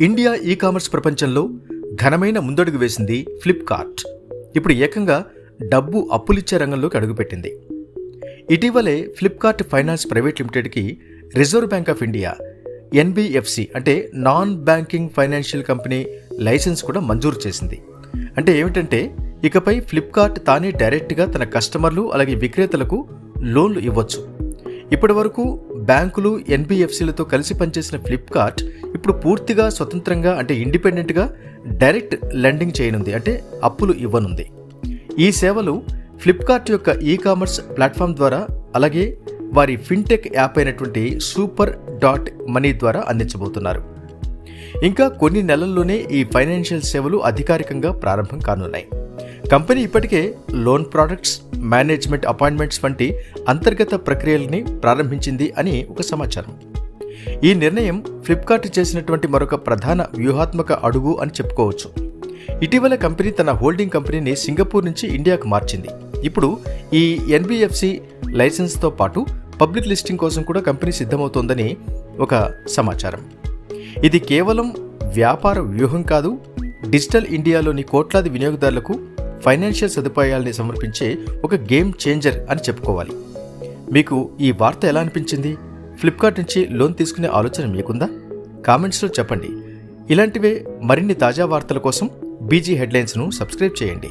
India e commerce ప్రపంచంలో ఘనమైన ముందడుగు వేసింది ఫ్లిప్కార్ట్ ఇప్పుడు ఏకంగా డబ్బు అప్పులిచ్చే రంగంలోకి అడుగుపెట్టింది. ఇటీవలే ఫ్లిప్కార్ట్ ఫైనాన్స్ ప్రైవేట్ లిమిటెడ్కి Reserve Bank of India NBFC అంటే non banking financial company licence కూడా మంజూరు చేసింది. అంటే ఏమిటంటే ఇకపై ఫ్లిప్కార్ట్ తానే డైరెక్ట్గా తన కస్టమర్లు అలాగే విక్రేతలకు లోన్లు ఇవ్వచ్చు. ఇప్పటి వరకు బ్యాంకులు ఎన్బిఎఫ్సిలతో కలిసి పనిచేసిన ఫ్లిప్కార్ట్ ఇప్పుడు పూర్తిగా స్వతంత్రంగా అంటే ఇండిపెండెంట్గా డైరెక్ట్ లెండింగ్ చేయనుంది అంటే అప్పులు ఇవ్వనుంది. ఈ సేవలు ఫ్లిప్కార్ట్ యొక్క ఈ కామర్స్ ప్లాట్ఫామ్ ద్వారా అలాగే వారి ఫిన్టెక్ యాప్ అయినటువంటి సూపర్ డాట్ మనీ ద్వారా అందించబోతున్నారు. ఇంకా కొన్ని నెలల్లోనే ఈ ఫైనాన్షియల్ సేవలు అధికారికంగా ప్రారంభం కానున్నాయి. కంపెనీ ఇప్పటికే లోన్ ప్రోడక్ట్స్ మేనేజ్మెంట్ అపాయింట్మెంట్స్ వంటి అంతర్గత ప్రక్రియల్ని ప్రారంభించింది అని ఒక సమాచారం. ఈ నిర్ణయం ఫ్లిప్కార్ట్ చేసినటువంటి మరొక ప్రధాన వ్యూహాత్మక అడుగు అని చెప్పుకోవచ్చు. ఇటీవల కంపెనీ తన హోల్డింగ్ కంపెనీని సింగపూర్ నుంచి ఇండియాకు మార్చింది. ఇప్పుడు ఈ ఎన్బిఎఫ్సి లైసెన్స్తో పాటు పబ్లిక్ లిస్టింగ్ కోసం కూడా కంపెనీ సిద్ధమవుతోందని ఒక సమాచారం. ఇది కేవలం వ్యాపార వ్యూహం కాదు డిజిటల్ ఇండియాలోని కోట్లాది వినియోగదారులకు ఫైనాన్షియల్ సదుపాయాల్ని సమర్పించే ఒక గేమ్ చేంజర్ అని చెప్పుకోవాలి. మీకు ఈ వార్త ఎలా అనిపించింది? ఫ్లిప్కార్ట్ నుంచి లోన్ తీసుకునే ఆలోచన మీకుందా? కామెంట్స్లో చెప్పండి. ఇలాంటివే మరిన్ని తాజా వార్తల కోసం బీజీ హెడ్లైన్స్ను సబ్స్క్రైబ్ చేయండి.